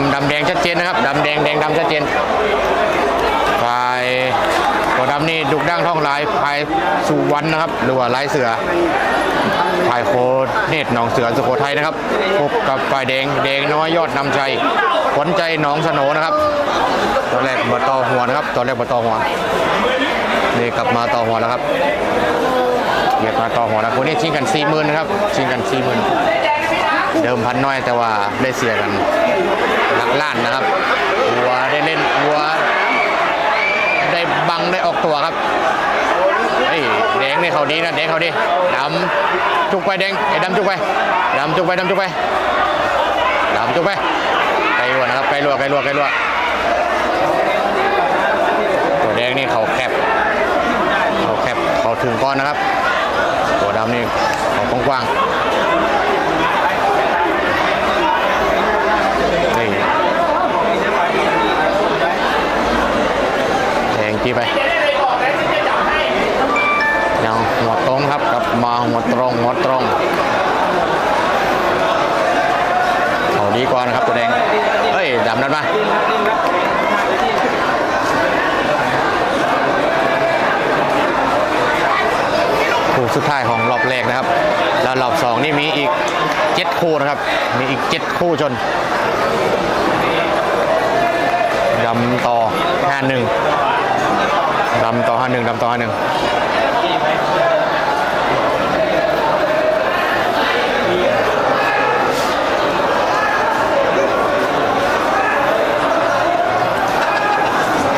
ำดำแดงชัดเจนนะครับดำแดงแดงดำชัดเจนฝ่ายตัวดำนี่ดุกดั้งท่องลายพายสุวรรณนะครับ หรือว่าลายเสือฝ่ายโคเนตหนองเสือสุโขทัยนะครับพบกับฝ่ายแดงแดงน้อยยอดนำชัยขวัญใจหนองสโหนนะครับตอนแรกมาต่อหัวนะครับตอนแรกมาต่อหัวนี่กลับมาต่อหัวแล้วครับเหยียบมาต่อหัวแล้วคนนี้ชิงกันสี่หมื่นนะครับชิงกันสี่หมื่น ดิมพันน้อยแต่ว่าได้เสียกันหลักล้านนะครับวัวได้เล่นวัวได้บังได้ออกตัวครับเฮ้ยแดงนี่เขาดีนะแดงเขาดีดำจุกไปแดงไอ้ดำจุกไปดำจุกไปดำจุกไปดำจุกไปไกลรัวนะครับไกลรัวไกลรัวไกลรัวตัวแดงนี่เขาแคบเขาแคบเขาถึงก้อนนะครับ ตัวดำนี่เขากว้างๆ ทีไปยังหัวตรงครับกลับมาหัวตรงหัวตรงเอาดีกว่านะครับตัวแดงเฮ้ยดำนั้นมาคู่สุดท้ายของรอบแรกนะครับ แล้วรอบสองนี่มีอีกเจ็ดคู่นะครับ มีอีกเจ็ดคู่ชนดำต่อห้าหนึ่งำต่อห้าหนึ่งดำต่อห้าหนึ่ง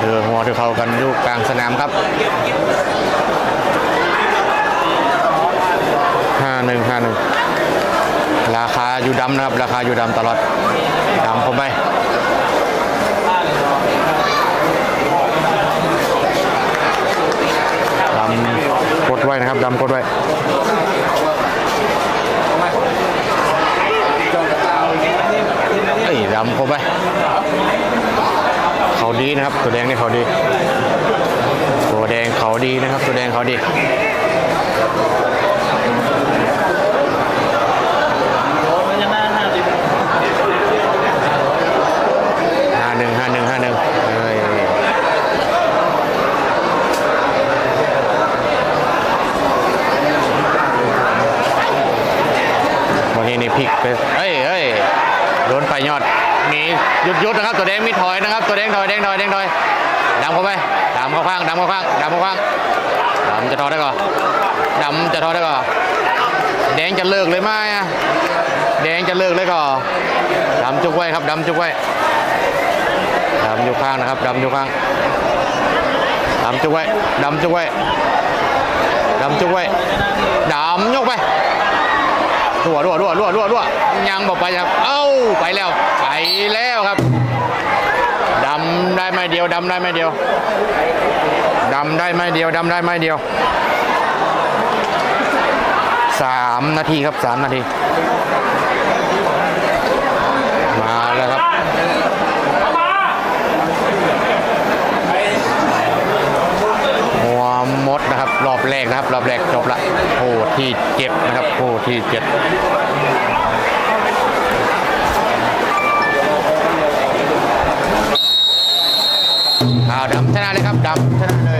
เดือหัวที่เขากันอยู่กลางสนามครับห้าหนึ่งห้าหนึ่งราคาอยู่ดำนะครับ ราคาอยู่ดำตลอดดำผมไป ดำกด ไว้นะครับดำกดไว้เอ้ยดำกดไว้เขาดีนะครับ ตัวแดงนี่เขาดี ตัวแดงเขาดีนะครับ ตัวแดงเขาดี ห้าหนึ่งห้าหนึ่งห้าหนึ่งเอ้ย วันนี้นี่พลิกไปเอ้ยเอ้ย โดนไปยอด มีหยุดหยุดนะครับ ตัวแดงมีถอยนะครับ ตัวแดงถอยแดงถอยแดงถอยดำเข้าไปดำเข้าข้างดำเข้าข้างดำเข้าข้างดำจะถอยได้ก่อนดำจะถอยได้ก่อนแดงจะเลิกเลยไหมอะแดงจะเลิกเลยก่อนดำจุกไว้ครับดำจุกไว้ดำอยู่ข้างนะครับดำอยู่ข้างดำจุกไว้ดำจุกไว้ดำจุกไว้ดำยกไป รั่วรั่วรั่วรั่วรั่วรั่วยังบอกไปครับ เอ้าไปแล้วไปแล้วครับดำได้ไม่เดียวดำได้ไม่เดียวดำได้ไม่เดียวดำได้ไม่เดียวสามนาทีครับสามนาที มาแล้วครับหัวมดนะครับ รอบแรกนะครับ รอบแรกจบละคู่ ที่เจ็ดนะครับคู่ที่เจ็ดอ้าวดำชนะเลยครับดำชนะเลย